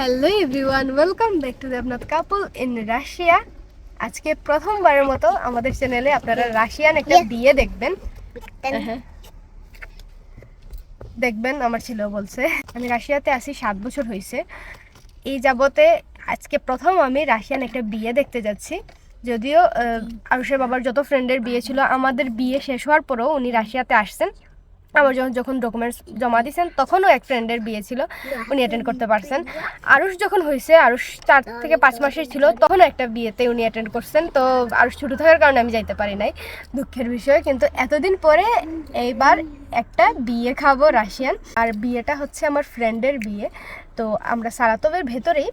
Hello everyone welcome back to Debnath couple in Russia. আজকে প্রথমবারের মতো আমাদের চ্যানেলে আপনারা রাশিয়ান একটা বিয়ে দেখবেন। হ্যাঁ। দেখবেন আমার ছিল বলছে আমি রাশিয়াতে আসি সাত বছর হয়েছে এই যাবতে আজকে প্রথম আমি রাশিয়ান একটা বিয়ে দেখতে যাচ্ছি। যদিও আরুষের বাবার যত ফ্রেন্ডের বিয়ে ছিল আমাদের বিয়ে শেষ হওয়ার পরেও উনি রাশিয়াতে আসছেন। আমার যখন যখন ডকুমেন্টস জমা দিয়েছেন তখনও এক ফ্রেন্ডের বিয়ে ছিল। উনি অ্যাটেন্ড করতে পারছেন। আরুষ যখন হয়েছে, আরুষ চার থেকে পাঁচ মাসের ছিল, তখনও একটা বিয়েতে উনি অ্যাটেন্ড করছেন। তো আরুষ ছোটো থাকার কারণে আমি যাইতে পারি নাই দুঃখের বিষয়। কিন্তু এতদিন পরে এইবার একটা বিয়ে খাব রাশিয়ান। আর বিয়েটা হচ্ছে আমার ফ্রেন্ডের বিয়ে। তো আমরা সারাতবের ভেতরেই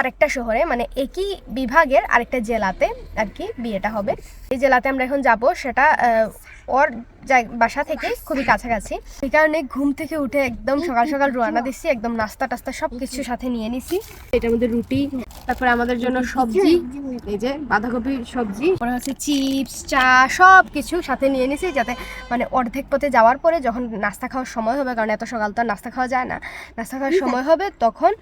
আরেকটা শহরে মানে একই বিভাগের আরেকটা জেলাতে আর কি বিয়েটা হবে। এই জেলাতে আমরা এখন যাব, সেটা ওর বাসা থেকে খুবই কাছাকাছি। এই কারণে ঘুম থেকে উঠে একদম সকাল সকাল রোয়ানা দিচ্ছি, একদম নাস্তা টাস্তা সব কিছু সাথে নিয়ে নিছি এটার মধ্যে রুটি, তারপরে আমাদের জন্য সবজি, এই যে বাঁধাকপির সবজি পরে হচ্ছে চিপস, চা সব কিছু সাথে নিয়ে নিছি যাতে মানে অর্ধেক পথে যাওয়ার পরে যখন নাস্তা খাওয়ার সময় হবে, কারণ এত সকাল তো আর নাস্তা খাওয়া যায় না। নাস্তা খাওয়ার সময় হবে, তখন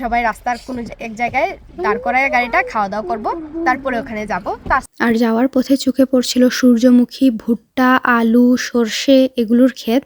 সবাই রাস্তার কোনো এক জায়গায় দাঁড় করায় গাড়িটা, খাওয়া দাওয়া করব, তারপরে ওখানে যাব। আর যাওয়ার পথে চোখে পড়ছিল সূর্যমুখী, ভুট্টা, আলু, সর্ষে এগুলোর ক্ষেত।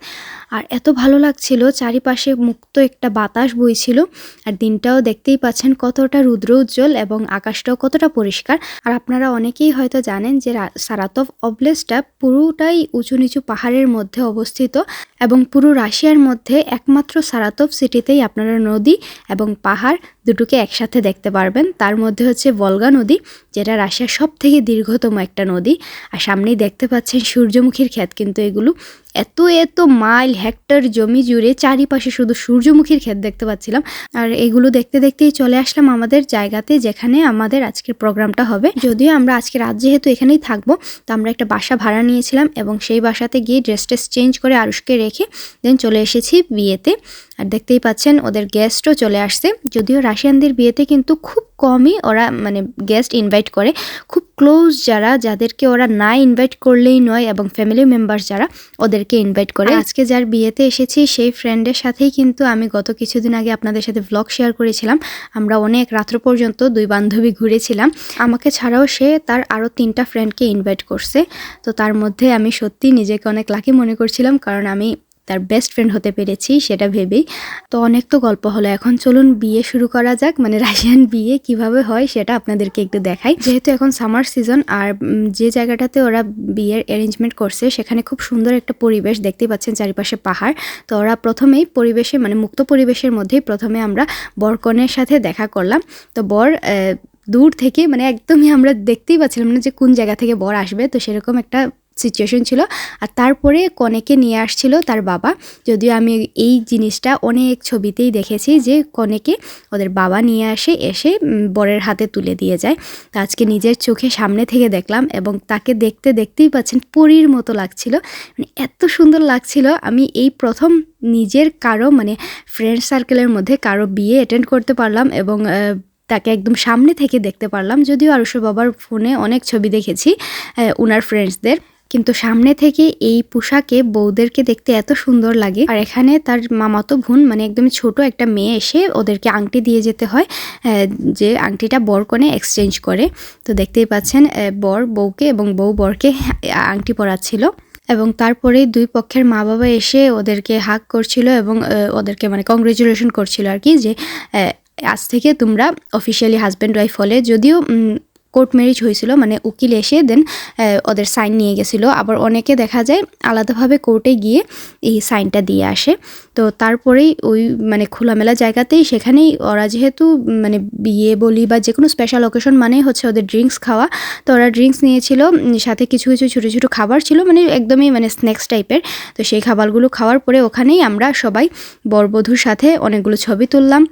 আর এত ভালো লাগছিল, চারিপাশে মুক্ত একটা বাতাস বইছিল। আর দিনটাও দেখতেই পাচ্ছেন কতটা রুদ্র উজ্জ্বল এবং আকাশটাও কতটা পরিষ্কার। আর আপনারা অনেকেই হয়তো জানেন যে সারাতভ অবলেসটা পুরোটাই উঁচু নিচু পাহাড়ের মধ্যে অবস্থিত এবং পুরো রাশিয়ার মধ্যে একমাত্র সারাতভ সিটিতেই আপনারা নদী এবং পাহাড় দুটোকে একসাথে দেখতে পারবেন। তার মধ্যে হচ্ছে বলগা নদী, যেটা রাশিয়ার সব থেকে দীর্ঘতম একটা নদী। আর সামনেই দেখতে পাচ্ছেন সূর্যমুখীর ক্ষেত, কিন্তু এগুলো এত এত মাইল, হেক্টর জমি জুড়ে চারিপাশে শুধু সূর্যমুখীর ক্ষেত দেখতে পাচ্ছিলাম। আর এগুলো দেখতে দেখতেই চলে আসলাম আমাদের জায়গাতে, যেখানে আমাদের আজকের প্রোগ্রামটা হবে। যদিও আমরা আজকে রাত যেহেতু এখানেই থাকব, তো আমরা একটা বাসা ভাড়া নিয়েছিলাম এবং সেই বাসাতে গিয়ে ড্রেস টেস চেঞ্জ করে আরুষকে রেখে দেন চলে এসেছি বিয়েতে। আর দেখতেই পাচ্ছেন, ওদের গেস্টও চলে আসছে। যদিও রাশিয়ানদের বিয়েতে কিন্তু খুব কমই ওরা মানে গেস্ট ইনভাইট করে। খুব ক্লোজ যারা, যাদেরকে ওরা না ইনভাইট করলেই নয় এবং ফ্যামিলি মেম্বার যারা, ওদেরকে ইনভাইট করে। আজকে যার বিয়েতে এসেছি, সেই ফ্রেন্ডের সাথেই কিন্তু আমি গত কিছুদিন আগে আপনাদের সাথে ব্লগ শেয়ার করেছিলাম। আমরা অনেক রাত্র পর্যন্ত দুই বান্ধবী ঘুরেছিলাম। আমাকে ছাড়াও সে তার আরও তিনটা ফ্রেন্ডকে ইনভাইট করছে। তো তার মধ্যে আমি সত্যি নিজেকে অনেক লাকি মনে করছিলাম, কারণ আমি তার বেস্ট ফ্রেন্ড হতে পেরেছি, সেটা ভেবেই। তো অনেক তো গল্প হলো, এখন চলুন বিয়ে শুরু করা যাক মানে রাশিয়ান বিয়ে কীভাবে হয় সেটা আপনাদেরকে একটু দেখাই। যেহেতু এখন সামার সিজন আর যে জায়গাটাতে ওরা বিয়ের অ্যারেঞ্জমেন্ট করছে, সেখানে খুব সুন্দর একটা পরিবেশ দেখতেই পাচ্ছেন চারিপাশে পাহাড়। তো ওরা প্রথমেই পরিবেশে মানে মুক্ত পরিবেশের মধ্যেই প্রথমে আমরা বরকনের সাথে দেখা করলাম। তো বর দূর থেকে মানে একদমই আমরা দেখতেই পাচ্ছিলাম না যে কোন জায়গা থেকে বর আসবে, তো সেরকম একটা সিচুয়েশন ছিল। আর তারপরে কনেকে নিয়ে আসছিল তার বাবা। যদিও আমি এই জিনিসটা অনেক ছবিতেই দেখেছি যে কনেকে ওদের বাবা নিয়ে আসে, এসে বরের হাতে তুলে দিয়ে যায়। তো আজকে নিজের চোখে সামনে থেকে দেখলাম এবং তাকে দেখতে দেখতেই পাচ্ছেন পরীর মতো লাগছিল। মানে এত সুন্দর লাগছিল। আমি এই প্রথম নিজের কারও মানে ফ্রেন্ড সার্কেলের মধ্যে কারও বিয়ে অ্যাটেন্ড করতে পারলাম এবং তাকে একদম সামনে থেকে দেখতে পারলাম। যদিও আরুষের বাবার ফোনে অনেক ছবি দেখেছি উনার ফ্রেন্ডসদের কিন্তু সামনে থেকে এই পোশাকে বউদেরকে দেখতে এত সুন্দর লাগে। আর এখানে তার মামাতো বোন মানে একদমই ছোট একটা মেয়ে এসে ওদেরকে আংটি দিয়ে যেতে হয় যে আংটিটা বর কনে এক্সচেঞ্জ করে। তো দেখতেই পাচ্ছেন বর বউকে এবং বউ বরকে আংটি পরাচ্ছিল। এবং তারপরে দুই পক্ষের মা বাবা এসে ওদেরকে হাক করছিল এবং ওদেরকে মানে কংগ্রেচুলেশন করছিল আর কি যে আজ থেকে তোমরা অফিসিয়ালি হাজব্যান্ড ওয়াইফ হলে যদিও কোর্ট ম্যারেজ হয়েছিল মানে উকিল এসে দেন ওদের সাইন নিয়ে গেছিল। আবার অনেকে দেখা যায় আলাদাভাবে কোর্টে গিয়ে এই সাইনটা দিয়ে আসে। তো তারপরেই ওই মানে খোলামেলা জায়গাতেই সেখানেই ওরা যেহেতু মানে বিয়ে, বলি বা যে কোনো স্পেশাল অকেশন মানেই হচ্ছে ওদের ড্রিঙ্কস খাওয়া। তো ওরা ড্রিঙ্কস নিয়েছিল, সাথে কিছু কিছু ছোটো ছোটো খাবার ছিল মানে একদমই মানে স্ন্যাক্স টাইপের তো সেই খাবারগুলো খাওয়ার পরে ওখানেই আমরা সবাই বরবধূর সাথে অনেকগুলো ছবি তুললাম।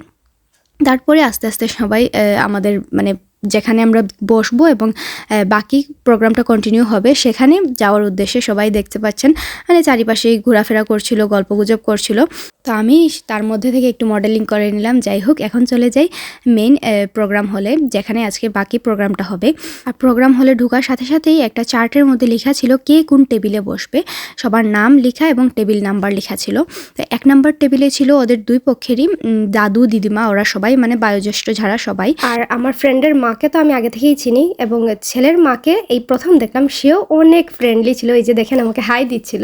তারপরে আস্তে আস্তে সবাই আমাদের মানে যেখানে আমরা বসবো এবং বাকি প্রোগ্রামটা কন্টিনিউ হবে, সেখানে যাওয়ার উদ্দেশ্যে সবাই দেখতে পাচ্ছেন মানে চারিপাশেই ঘোরাফেরা করছিল, গল্পগুজব করছিল। তো আমি তার মধ্যে থেকে একটু মডেলিং করে নিলাম। যাই হোক, এখন চলে যাই মেইন প্রোগ্রাম হলে যেখানে আজকে বাকি প্রোগ্রামটা হবে। আর প্রোগ্রাম হলে ঢোকার সাথে সাথেই একটা চার্টের মধ্যে লেখা ছিল কে কোন টেবিলে বসবে। সবার নাম লেখা এবং টেবিল নাম্বার লেখা ছিল। তো এক নাম্বার টেবিলে ছিল ওদের দুই পক্ষেরই দাদু, দিদিমা, ওরা সবাই মানে বায়োজ্যেষ্ঠ ছাড়া সবাই। আর আমার ফ্রেন্ডের মাকে তো আমি আগে থেকেই চিনি এবং ছেলের মাকে এই প্রথম দেখলাম সেও অনেক ফ্রেন্ডলি ছিল। এই যে দেখেন আমাকে হাই দিচ্ছিল।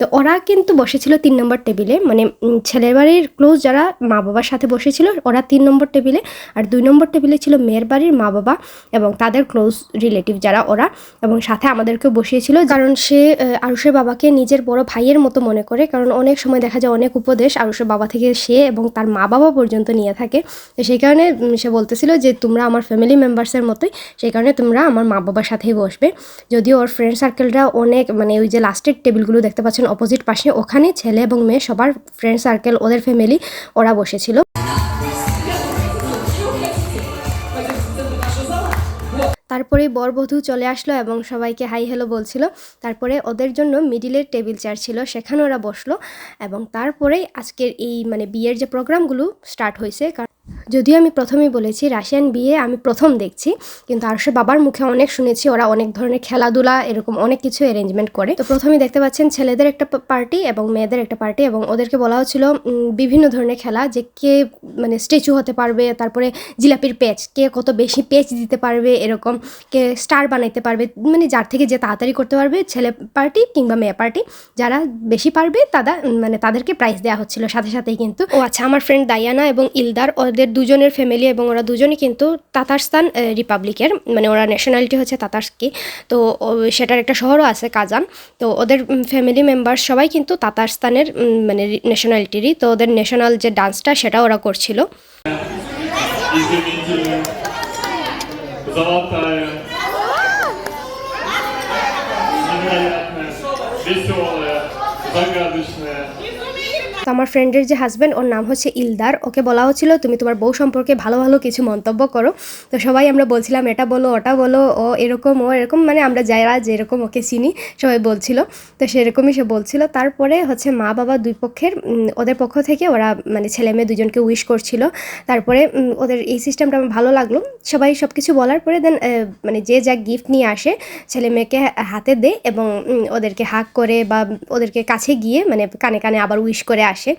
তো ওরা কিন্তু বসেছিল তিন নম্বর টেবিলে মানে ছেলের বাড়ির ক্লোজ যারা মা বাবার সাথে বসেছিল, ওরা তিন নম্বর টেবিলে আর দুই নম্বর টেবিলে ছিল মেয়ের বাড়ির মা বাবা এবং তাদের ক্লোজ রিলেটিভ যারা ওরা। এবং সাথে আমাদেরকেও বসিয়েছিল। কারণ সে আরুষের বাবাকে নিজের বড় ভাইয়ের মতো মনে করে। কারণ অনেক সময় দেখা যায় অনেক উপদেশ আরুষের বাবা থেকে সে এবং তার মা বাবা পর্যন্ত নিয়ে থাকে। সেই কারণে সে বলতেছিল যে, তোমরা আমার ফ্যামিলি মেম্বার্সের মতোই, সেই কারণে তোমরা আমার মা বাবার সাথেই বসবে। যদিও ওর ফ্রেন্ড সার্কেলরা অনেক মানে ওই যে লাস্টের টেবিলগুলো দেখতে পাচ্ছেন অপোজিট পাশে, ওখানে ছেলে এবং মেয়ে সবার ফ্রেন্ড সার্কেল ওদের ফ্যামিলি ওরা বসেছিল। তারপরে বরবধূ চলে আসলো এবং সবাইকে হাই হ্যালো বলছিল। তারপরে ওদের জন্য মিডিলের টেবিল চেয়ার ছিল, সেখানে ওরা বসল এবং তারপরেই আজকের এই মানে বিয়ের যে প্রোগ্রামগুলো স্টার্ট হয়েছে। কারণ যদিও আমি প্রথমেই বলেছি, রাশিয়ান বিয়ে আমি প্রথম দেখছি, কিন্তু আরশে বাবার মুখে অনেক শুনেছি, ওরা অনেক ধরনের খেলাধুলা, এরকম অনেক কিছু অ্যারেঞ্জমেন্ট করে। তো প্রথমেই দেখতে পাচ্ছেন ছেলেদের একটা পার্টি এবং মেয়েদের একটা পার্টি এবং ওদেরকে বলা হচ্ছিল বিভিন্ন ধরনের খেলা যে কে মানে স্ট্যাচু হতে পারবে, তারপরে জিলাপির পেচ কে কত বেশি পেচ দিতে পারবে, এরকম কে স্টার বানাইতে পারবে মানে যার থেকে যে তাড়াতাড়ি করতে পারবে, ছেলে পার্টি কিংবা মেয়ে পার্টি যারা বেশি পারবে তারা মানে তাদেরকে প্রাইজ দেওয়া হচ্ছিল। সাথে সাথেই কিন্তু, ও আচ্ছা আমার ফ্রেন্ড দায়ানা এবং ইলদার ওদের দুজনের ফ্যামিলি এবং ওরা দুজনই কিন্তু তাতারস্তান আহ, রিপাবলিকের মানে ওরা ন্যাশনালিটি হচ্ছে তাতারস্কি তো ও- সেটার একটা শহরও আছে কাজান তো ওদের ফ্যামিলি মেম্বার সবাই কিন্তু তাতারস্তানের উম, মানে ন্যাশনালিটিরই তো ওদের ন্যাশনাল যে ডান্সটা সেটা ওরা করছিল Извините, золотая, невероятная, веселая, загадочная. তো আমার ফ্রেন্ডের যে হাজব্যান্ড ওর নাম হচ্ছে ইলদার। ওকে বলা হচ্ছিল, তুমি তোমার বউ সম্পর্কে ভালো ভালো কিছু মন্তব্য করো। তো সবাই আমরা বলছিলাম, এটা বলো, ওটা বলো, ও এরকম ও এরকম। মানে আমরা যারা যেরকম ওকে চিনি, সবাই বলছিল। তো সেরকমই সে বলছিল। তারপরে হচ্ছে মা বাবা দুই পক্ষের ওদের পক্ষ থেকে ওরা মানে ছেলে মেয়ে দুজনকে উইশ করছিল। তারপরে ওদের এই সিস্টেমটা আমার ভালো লাগল। সবাই সব কিছু বলার পরে দেন মানে যে যা গিফট নিয়ে আসে, ছেলে মেয়েকে হাতে দেয় এবং ওদেরকে হাক করে বা ওদেরকে কাছে গিয়ে মানে কানে কানে আবার উইশ করে আসে।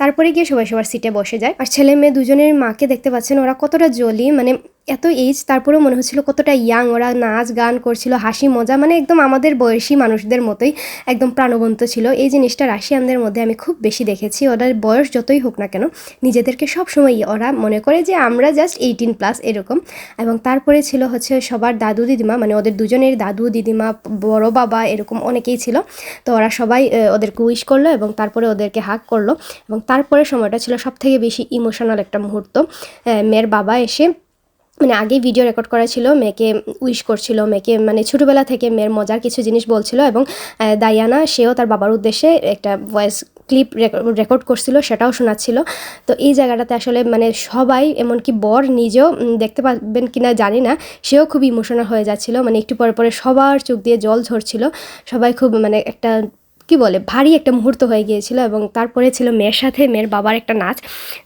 তারপরে গিয়ে সবাই সবার সিটে বসে যায়। আর ছেলে মেয়ে দুজনের মাকে দেখতে পাচ্ছেন, ওরা কতটা জলি মানে এত এজ তারপরেও মনে হচ্ছিল কতটা ইয়াং ওরা নাচ, গান করছিল, হাসি, মজা মানে একদম আমাদের বয়সী মানুষদের মতোই একদম প্রাণবন্ত ছিল। এই জিনিসটা রাশিয়ানদের মধ্যে আমি খুব বেশি দেখেছি। ওদের বয়স যতই হোক না কেন, নিজেদেরকে সবসময় ওরা মনে করে যে আমরা জাস্ট এইটিন প্লাস এরকম। এবং তারপরে ছিল হচ্ছে সবার দাদু দিদিমা মানে ওদের দুজনের দাদু দিদিমা, বড় বাবা এরকম অনেকেই ছিল। তো ওরা সবাই ওদেরকে উইশ করল এবং তারপরে ওদেরকে হাক করল। এবং তারপরে সময়টা ছিল সব থেকে বেশি ইমোশনাল একটা মুহূর্ত। মেয়ের বাবা এসে মানে আগেই ভিডিও রেকর্ড করা ছিল, মেয়েকে উইশ করছিল, মেয়েকে মানে ছোটোবেলা থেকে মেয়ের মজার কিছু জিনিস বলছিল এবং দায়ানা সেও তার বাবার উদ্দেশ্যে একটা ভয়েস ক্লিপ রেকর্ড করছিল, সেটাও শোনাচ্ছিল। তো এই জায়গাটাতে আসলে মানে সবাই, এমনকি বর নিজেও দেখতে পাবেন কিনা জানি না, সেও খুব ইমোশনাল হয়ে যাচ্ছিল। মানে একটু পরে পরে সবার চোখ দিয়ে জল ঝরছিল। সবাই খুব মানে একটা কি বলে, ভারী একটা মুহূর্ত হয়ে গিয়েছিল এবং তারপরে ছিল মেয়ের সাথে, মেয়ের বাবার একটা নাচ,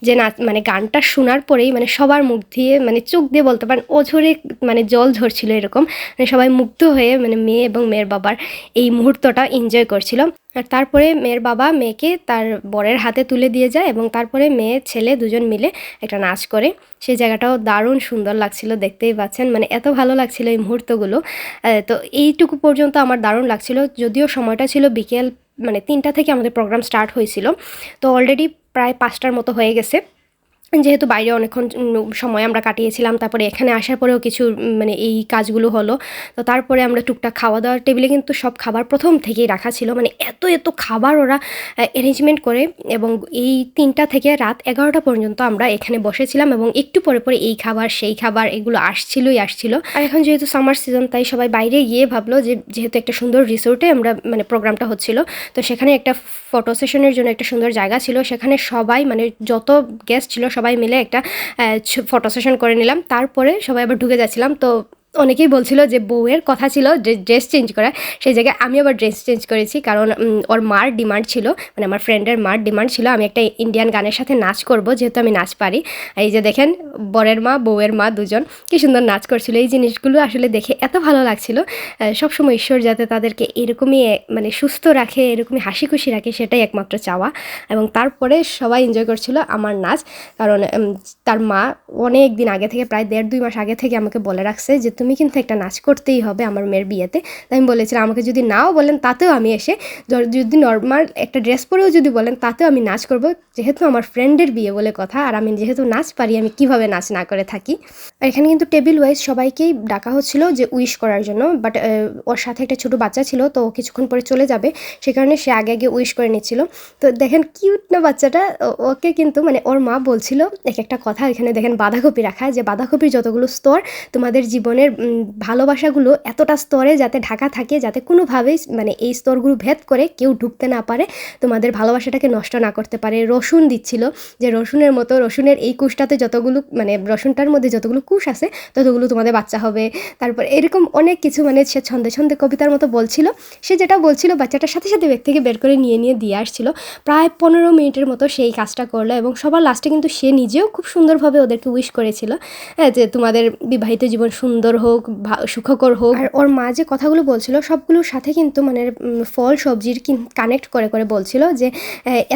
যে নাচ মানে গানটা শোনার পরেই মানে সবার মুখ দিয়ে মানে চোখ দিয়ে বলতে পারেন ওঝরে মানে জল ঝরছিল এরকম মানে সবাই মুগ্ধ হয়ে মানে মেয়ে এবং মেয়ের বাবার এই মুহূর্তটা এনজয় করছিল। আর তারপরে মেয়ের বাবা মেয়েকে তার বরের হাতে তুলে দিয়ে যায় এবং তারপরে মেয়ে, ছেলে দুজন মিলে একটা নাচ করে। সেই জায়গাটাও দারুণ সুন্দর লাগছিল, দেখতেই পাচ্ছেন। মানে এত ভালো লাগছিল এই মুহূর্তগুলো। তো এইটুকু পর্যন্ত আমার দারুণ লাগছিল। যদিও সময়টা ছিল বিকেল মানে তিনটা থেকে আমাদের প্রোগ্রাম স্টার্ট হয়েছিল। তো অলরেডি প্রায় পাঁচটার মতো হয়ে গেছে। যেহেতু বাইরে অনেকক্ষণ সময় আমরা কাটিয়েছিলাম, তারপরে এখানে আসার পরেও কিছু মানে এই কাজগুলো হলো। তো তারপরে আমরা টুকটাক খাওয়া দাওয়ার টেবিলে কিন্তু সব খাবার প্রথম থেকেই রাখা ছিল। মানে এত এত খাবার ওরা অ্যারেঞ্জমেন্ট করে এবং এই তিনটা থেকে রাত এগারোটা পর্যন্ত আমরা এখানে বসেছিলাম এবং একটু পরে পরে এই খাবার, সেই খাবার এগুলো আসছিলই আসছিল। আর এখন যেহেতু সামার সিজন তাই সবাই বাইরে গিয়ে ভাবলো যে, যেহেতু একটা সুন্দর রিসোর্টে আমরা মানে প্রোগ্রামটা হচ্ছিল, তো সেখানে একটা ফটো সেশনের জন্য একটা সুন্দর জায়গা ছিল। সেখানে সবাই মানে যত গেস্ট ছিল সবাই মিলে একটা ফটো সেশন করে নিলাম। তারপরে সবাই আবার ঢুকে যাচ্ছিলাম। তো অনেকেই বলছিল যে বউয়ের কথা ছিল যে ড্রেস চেঞ্জ করা সেই জায়গায় আমি আবার ড্রেস চেঞ্জ করেছি কারণ ওর মার ডিমান্ড ছিল মানে আমার ফ্রেন্ডের মার ডিমান্ড ছিল, আমি একটা ইন্ডিয়ান গানের সাথে নাচ করব, যেহেতু আমি নাচ পারি। এই যে দেখেন, বরের মা, বউয়ের মা দুজন, কি সুন্দর নাচ করছিল। এই জিনিসগুলো আসলে দেখে এত ভালো লাগছিল সবসময় ঈশ্বর যাতে তাদেরকে এরকমই মানে সুস্থ রাখে, এরকমই হাসি খুশি রাখে, সেটাই একমাত্র চাওয়া। এবং তারপরে সবাই এনজয় করছিল আমার নাচ, কারণ তার মা অনেক দিন আগে থেকে, প্রায় দেড় দুই মাস আগে থেকে আমাকে বলে রাখছে যে তুমি কিন্তু একটা নাচ করতেই হবে আমার মেয়ের বিয়েতে। তাই আমি বলেছিলাম, আমাকে যদি নাও বলেন তাতেও আমি এসে যদি নর্মাল একটা ড্রেস পরেও যদি বলেন তাতেও আমি নাচ করব। যেহেতু আমার ফ্রেন্ডের বিয়ে বলে কথা, আর আমি যেহেতু নাচ পারি, আমি কীভাবে নাচ না করে থাকি? আর এখানে কিন্তু টেবিল ওয়াইজ সবাইকেই ডাকা হচ্ছিল যে উইশ করার জন্য বাট ওর সাথে একটা ছোট বাচ্চা ছিল, তো কিছুক্ষণ পরে চলে যাবে। সে কারণে সে আগে আগে উইশ করে নিচ্ছিল। তো দেখেন কিউট না বাচ্চাটা ওকে কিন্তু মানে ওর মা বলছিল, এক একটা কথা এখানে দেখেন বাঁধাকপি রাখা যে বাঁধাকপির যতগুলো স্তর তোমাদের জীবনের ভালোবাসাগুলো এতটা স্তরে যাতে ঢাকা থাকে, যাতে কোনোভাবেই মানে এই স্তরগুলো ভেদ করে কেউ ঢুকতে না পারে, তোমাদের ভালোবাসাটাকে নষ্ট না করতে পারে। রসুন দিচ্ছিল যে রসুনের মতো, রসুনের এই কুশটাতে যতগুলো মানে রসুনটার মধ্যে যতগুলো কুশ আছে, ততগুলো তোমাদের বাচ্চা হবে। তারপর এরকম অনেক কিছু মানে সে ছন্দে ছন্দে কবিতার মতো বলছিল। সে যেটা বলছিল বাচ্চাটার সাথে সাথে ব্যাগ থেকে বের করে নিয়ে নিয়ে দিয়ে আসছিল। প্রায় পনেরো মিনিটের মতো সেই কাজটা করল এবং সবার লাস্টে কিন্তু সে নিজেও খুব সুন্দরভাবে ওদেরকে উইশ করেছিল হ্যাঁ যে তোমাদের বিবাহিত জীবন সুন্দর হোক সুখকর হোক। আর ওর মা যে কথাগুলো বলছিল সবগুলোর সাথে কিন্তু মানে ফল সবজির কানেক্ট করে করে বলছিল যে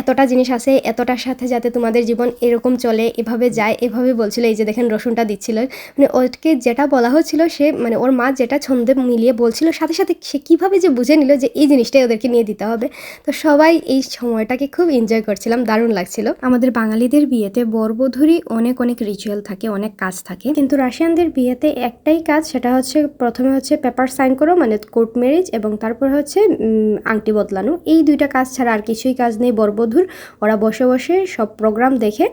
এতটা জিনিস আছে এতটার সাথে যাতে তোমাদের জীবন এরকম চলে এভাবে যায় এভাবে বলছিল। এই যে দেখেন রসুনটা দিচ্ছিল। মানে ওকে যেটা বলা হচ্ছিল সে মানে ওর মা যেটা ছন্দে মিলিয়ে বলছিল সাথে সাথে সে কীভাবে যে বুঝে নিল যে এই জিনিসটাই ওদেরকে নিয়ে দিতে হবে। তো সবাই এই সময়টাকে খুব এনজয় করছিলাম দারুণ লাগছিল। আমাদের বাঙালিদের বিয়েতে বরবধূরই অনেক অনেক রিচুয়াল থাকে অনেক কাজ থাকে। কিন্তু রাশিয়ানদের বিয়েতে একটাই কাজ সেটা হচ্ছে প্রথমে হচ্ছে পেপার সাইন করো মানে কোর্ট ম্যারেজ এবং তারপর হচ্ছে আংটি বদলানো। এই দুইটা কাজ ছাড়া আর কিছুই কাজ নেই, বরবধূর। ওরা বসে বসে সব প্রোগ্রাম দেখে।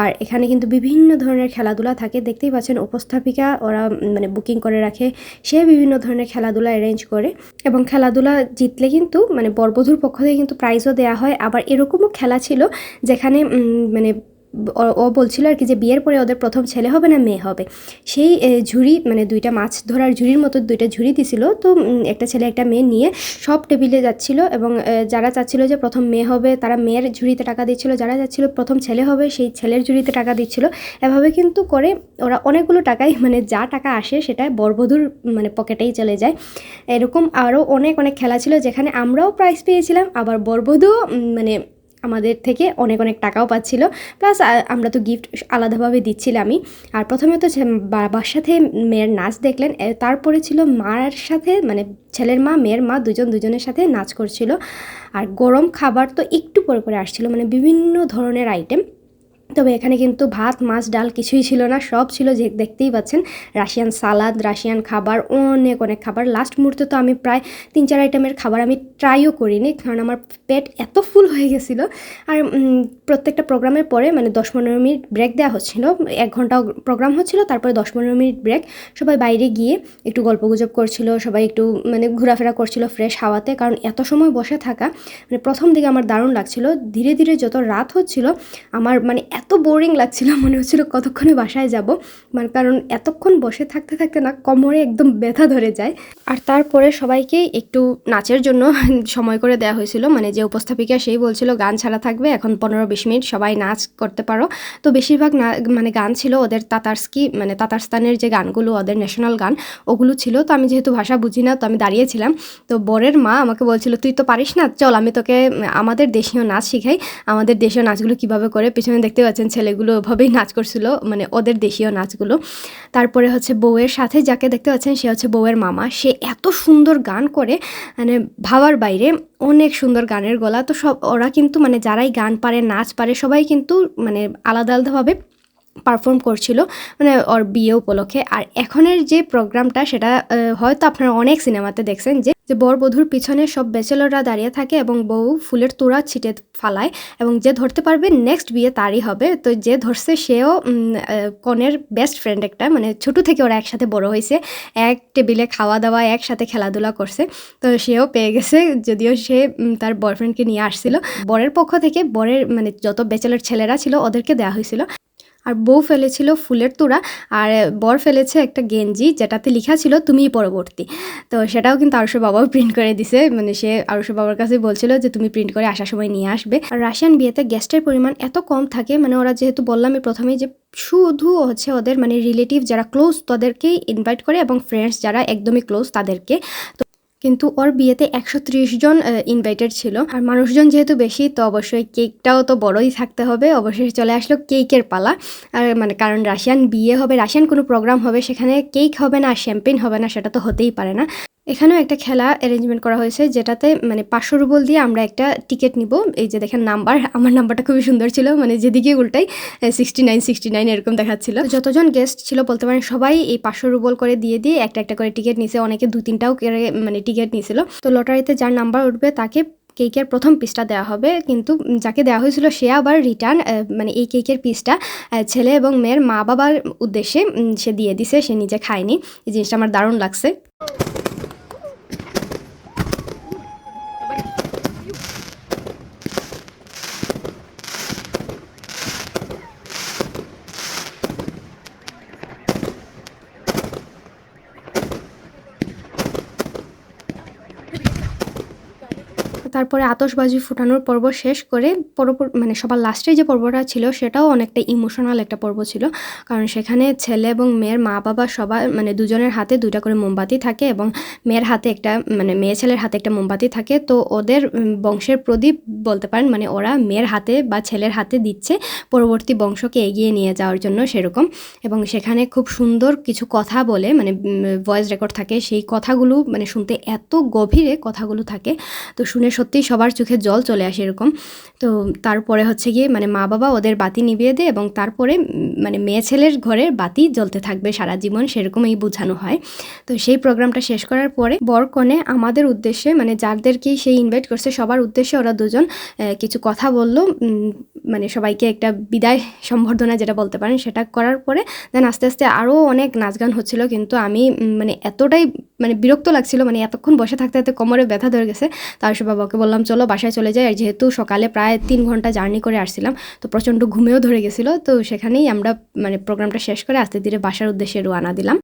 আর এখানে কিন্তু বিভিন্ন ধরনের খেলাধুলা থাকে। দেখতেই পাচ্ছেন উপস্থাপিকা, ওরা মানে বুকিং করে রাখে। সে বিভিন্ন ধরনের খেলাধুলা অ্যারেঞ্জ করে। এবং খেলাধুলা জিতলে কিন্তু মানে বরবধূর পক্ষ থেকে কিন্তু প্রাইজও দেওয়া হয়। আবার এরকমও খেলা ছিল যেখানে মানে ও- বলছিল আর কি যে বিয়ের পরে ওদের প্রথম ছেলে হবে না মেয়ে হবে। সেই ঝুড়ি মানে দুইটা মাছ ধরার ঝুড়ির মতো দুইটা ঝুড়ি দিছিল। তো একটা ছেলে একটা মেয়ে নিয়ে সব টেবিলে যাচ্ছিল এবং যারা চাচ্ছিল যে প্রথম মেয়ে হবে তারা মেয়ের ঝুড়িতে টাকা দিচ্ছিল। যারা চাচ্ছিল প্রথম ছেলে হবে সেই ছেলের ঝুড়িতে টাকা দিচ্ছিল। এভাবে কিন্তু করে ওরা অনেকগুলো টাকাই মানে যা টাকা আসে সেটা বরবধূর মানে পকেটেই চলে যায়। এরকম আরও অনেক অনেক খেলা ছিল যেখানে আমরাও প্রাইজ পেয়েছিলাম, আবার বরবধূও মানে আমাদের থেকে অনেক অনেক টাকাও পাচ্ছিল। প্লাস আমরা তো গিফট আলাদাভাবে দিচ্ছিলামই। আর প্রথমে তো বাবার সাথে মেয়ের নাচ দেখলেন। তারপরে ছিল মার সাথে মানে ছেলের মা, মেয়ের মা দুজন দুজনের সাথে নাচ করছিল। আর গরম খাবার তো একটু পরে পরে আসছিল। মানে বিভিন্ন ধরনের আইটেম তবে এখানে কিন্তু ভাত, মাছ, ডাল কিছুই ছিল না, সব ছিল যে দেখতেই পাচ্ছেন। রাশিয়ান সালাদ, রাশিয়ান খাবার, অনেক অনেক খাবার। লাস্ট মুহূর্তে তো আমি প্রায় তিন, চার আইটেমের খাবার আমি ট্রাইও করিনি, কারণ আমার পেট এত ফুল হয়ে গেছিল। আর প্রত্যেকটা প্রোগ্রামের পরে মানে দশ, পনেরো মিনিট ব্রেক দেওয়া হচ্ছিল। এক ঘণ্টা প্রোগ্রাম হচ্ছিল, তারপরে দশ, পনেরো মিনিট ব্রেক সবাই বাইরে গিয়ে একটু গল্পগুজব করছিল, সবাই একটু মানে ঘোরাফেরা করছিল ফ্রেশ হাওয়াতে, কারণ এত সময় বসে থাকা মানে প্রথম দিকে আমার দারুণ লাগছিল। ধীরে ধীরে যত রাত হচ্ছিল, আমার মানে বোরিং লাগছিল, মনে হচ্ছিল কতক্ষণে বাসায় যাব। মানে কারণ এতক্ষণ বসে থাকতে থাকতে না, কোমরে একদম ব্যথা ধরে যায়। আর তারপরে সবাইকে একটু নাচের জন্য সময় করে দেওয়া হয়েছিল। মানে যে উপস্থাপিকা সেই বলছিল, গান ছাড়া থাকবে, এখন পনেরো বিশ মিনিট সবাই নাচ করতে পারো। তো বেশিরভাগ না মানে গান ছিল ওদের তাতারস্কি মানে তাতারস্তানের যে গানগুলো, ওদের ন্যাশনাল গান, ওগুলো ছিল। তো আমি যেহেতু ভাষা বুঝি না, তো আমি দাঁড়িয়েছিলাম। তো বরের মা আমাকে বলছিল, তুই তো পারিস না, চল আমি তোকে আমাদের দেশীয় নাচ শিখাই। আমাদের দেশীয় নাচগুলো কীভাবে করে পেছনে দেখতে পাচ্ছেন ছেলেগুলো ওভাবেই নাচ করছিল মানে ওদের দেশীয় নাচগুলো। তারপরে হচ্ছে বউয়ের সাথে যাকে দেখতে পাচ্ছেন সে হচ্ছে বউয়ের মামা। সে এত সুন্দর গান করে মানে ভাবার বাইরে অনেক সুন্দর গানের গলা। তো সব, ওরা কিন্তু মানে যারাই গান পারে, নাচ পারে, সবাই কিন্তু মানে আলাদা আলাদাভাবে পারফর্ম করছিল মানে ওর বিয়ে উপলক্ষে। আর এখনের যে প্রোগ্রামটা সেটা হয়তো আপনারা অনেক সিনেমাতে দেখছেন যে যে বর বধুর পিছনে সব ব্যাচেলররা দাঁড়িয়ে থাকে এবং বউ ফুলের তোড়া ছিটে ফালায় এবং যে ধরতে পারবে নেক্সট বিয়ে তারই হবে। তো যে ধরছে সেও কনের বেস্ট ফ্রেন্ড একটা মানে ছোট থেকে ওরা একসাথে বড় হয়েছে। এক টেবিলে খাওয়া দাওয়া, একসাথে খেলাধুলা করছে। তো সেও পেয়ে গেছে, যদিও সে তার বয়ফ্রেন্ডকে নিয়ে আসছিল। বরের পক্ষ থেকে বরের মানে যত ব্যাচেলর ছেলেরা ছিল, ওদেরকে দেওয়া হয়েছিল। আর বউ ফেলেছিল ফুলের তোড়া, আর বর ফেলেছে একটা গেঞ্জি যেটাতে লেখা ছিল তুমিই পরবর্তী। তো সেটাও কিন্তু আরুষের বাবাও প্রিন্ট করে দিছে মানে সে আরুষের বাবার কাছে বলছিল যে তুমি প্রিন্ট করে আসার সময় নিয়ে আসবে। আর রাশিয়ান বিয়েতে গেস্টের পরিমাণ এত কম থাকে মানে ওরা যেহেতু বললাম প্রথমেই যে শুধু হচ্ছে ওদের মানে রিলেটিভ যারা ক্লোজ তাদেরকেই ইনভাইট করে এবং ফ্রেন্ডস যারা একদমই ক্লোজ তাদেরকে। তো কিন্তু ওর বিয়েতে একশো ত্রিশ জন ইনভাইটেড ছিল। আর মানুষজন যেহেতু বেশি, তো অবশ্যই কেকটাও তো বড়ই থাকতে হবে। অবশ্যই চলে আসলো কেকের পালা। আর মানে কারণ রাশিয়ান বিয়ে হবে, রাশিয়ান কোনো প্রোগ্রাম হবে, সেখানে কেক হবে না আর শ্যাম্পেন হবে না, সেটা তো হতেই পারে না। এখানেও একটা খেলা অ্যারেঞ্জমেন্ট করা হয়েছে, যেটাতে মানে পাঁচশো রুবল দিয়ে আমরা একটা টিকিট নিব। এই যে দেখেন নাম্বার আমার নাম্বারটা খুবই সুন্দর ছিল মানে যেদিকে উল্টাই সিক্সটি নাইন সিক্সটি নাইন এরকম দেখাচ্ছিল। যতজন গেস্ট ছিল, বলতে পারেন সবাই এই পাঁচশো রুবল করে দিয়ে দিয়ে একটা একটা করে টিকিট নিছে, অনেকে দু তিনটাও করে মানে টিকিট নিয়েছিল তো লটারিতে যার নাম্বার উঠবে, তাকে কেকের প্রথম পিসটা দেওয়া হবে। কিন্তু যাকে দেওয়া হয়েছিল, সে আবার রিটার্ন মানে এই কেকের পিসটা ছেলে এবং মেয়ের মা বাবার উদ্দেশ্যে সে দিয়ে দিছে, সে নিজে খায়নি। এই জিনিসটা আমার দারুণ লাগছে। তারপরে আতসবাজি ফুটানোর পর্ব শেষ করে পরপর মানে সবার লাস্টে যে পর্বটা ছিল সেটাও অনেকটা ইমোশনাল একটা পর্ব ছিল। কারণ সেখানে ছেলে এবং মেয়ের মা বাবা সবার মানে দুজনের হাতে দুইটা করে মোমবাতি থাকে এবং মেয়ের হাতে একটা মানে মেয়ে ছেলের হাতে একটা মোমবাতি থাকে। তো ওদের বংশের প্রদীপ বলতে পারেন মানে ওরা মেয়ের হাতে বা ছেলের হাতে দিচ্ছে, পরবর্তী বংশকে এগিয়ে নিয়ে যাওয়ার জন্য সেরকম। এবং সেখানে খুব সুন্দর কিছু কথা বলে মানে ভয়েস রেকর্ড থাকে। সেই কথাগুলো মানে শুনতে এত গভীরে কথাগুলো থাকে। তো শুনে সত্যি সবার চোখে জল চলে আসে এরকম। তো তারপরে হচ্ছে গিয়ে মানে মা বাবা ওদের বাতি নিভিয়ে দেয় এবং তারপরে মানে মেয়ে ছেলের ঘরের বাতি জ্বলতে থাকবে সারা জীবন, সেরকমই বোঝানো হয়। তো সেই প্রোগ্রামটা শেষ করার পরে বর কনে আমাদের উদ্দেশ্যে মানে যাদেরকেই সেই ইনভাইট করছে, সবার উদ্দেশ্যে ওরা দুজন কিছু কথা বলল। মানে সবাইকে একটা বিদায় সম্বর্ধনা যেটা বলতে পারেন সেটা করার পরে দেন আস্তে আস্তে আরও অনেক নাচ গান হচ্ছিল। কিন্তু আমি মানে এতটাই মানে বিরক্ত লাগছিল মানে এতক্ষণ বসে থাকতে থাকতে কোমরে ব্যথা ধরে গেছে। তার সে বাবাকে বললাম, চলো বাসায় চলে যাই। আর যেহেতু সকালে প্রায় তিন ঘণ্টা জার্নি করে আসছিলাম, তো প্রচণ্ড ঘুমেও ধরে গেছিল। তো সেখানেই আমরা মানে প্রোগ্রামটা শেষ করে আস্তে ধীরে বাসার উদ্দেশ্যে রওনা দিলাম।